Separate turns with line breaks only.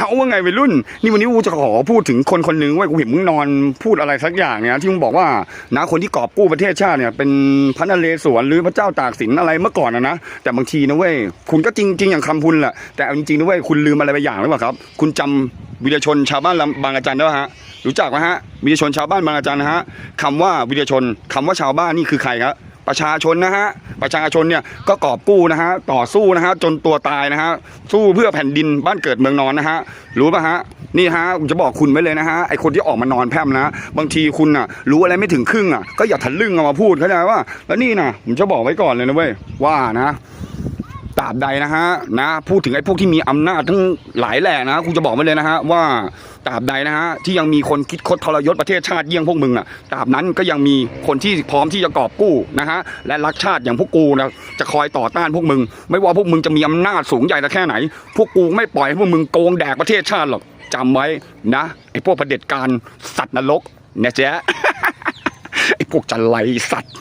เอาว่าไงวัยรุ่น นี่วันนี้กูจะขอพูดถึงคนคนหนึ่งว้ยกูเห็นมึงนอนพูดอะไรสักอย่างเนี่ยที่มึงบอกว่านะคนที่กอบกู้ประเทศชาติเนี่ยเป็นพระนเรศวรหรือพระเจ้าตากสินอะไรเมื่อก่อนนะนะแต่บางทีนะเว้ยคุณก็จริงจริงอย่างคำคุณแหละแต่เอาจริงๆนะเว้ยคุณลืมอะไรไปอย่างหรือเปล่าครับ คุณจำวีรชนชาวบ้านลำบางอาจารย์ได้ไหมฮะรู้จักไหมฮะวีรชนชาวบ้านบางอาจารย์นะฮะคำว่าวีรชนคำว่าชาวบ้านนี่คือใครครับ ประชาชนนะฮะประชาชนเนี่ยก็กอบกู้นะฮะต่อสู้นะฮะจนตัวตายนะฮะสู้เพื่อแผ่นดินบ้านเกิดเมืองนอนนะฮะรู้ป่ะฮะนี่ฮะผมจะบอกคุณไว้เลยนะฮะไอคนที่ออกมานอนแพร่มนะบางทีคุณอะรู้อะไรไม่ถึงครึ่งอะก็อย่าทะลึ่งเอามาพูดเข้าใจว่าแล้วนี่นะผมจะบอกไว้ก่อนเลยนะเว้ยว่านะ ตราบใดนะฮะนะพูดถึงไอ้พวกที่มีอำนาจทั้งหลายแหล่นะกูจะบอกไว้เลยนะฮะว่าตราบใดนะฮะที่ยังมีคนคิดคดทรยศประเทศชาติเยี่ยงพวกมึงอะตราบนั้นก็ยังมีคนที่พร้อมที่จะกอบกู้นะฮะและรักชาติอย่างพวกกูนะจะคอยต่อต้านพวกมึง ไม่ว่าพวกมึงจะมีอำนาจสูงใหญ่แค่ไหน พวกกูไม่ปล่อยให้พวกมึงโกงแดกประเทศชาติหรอกจำไว้นะไอ้พวกเผด็จการสัตว์นรกนะจ๊ไอ้พวกจันไรสัตว์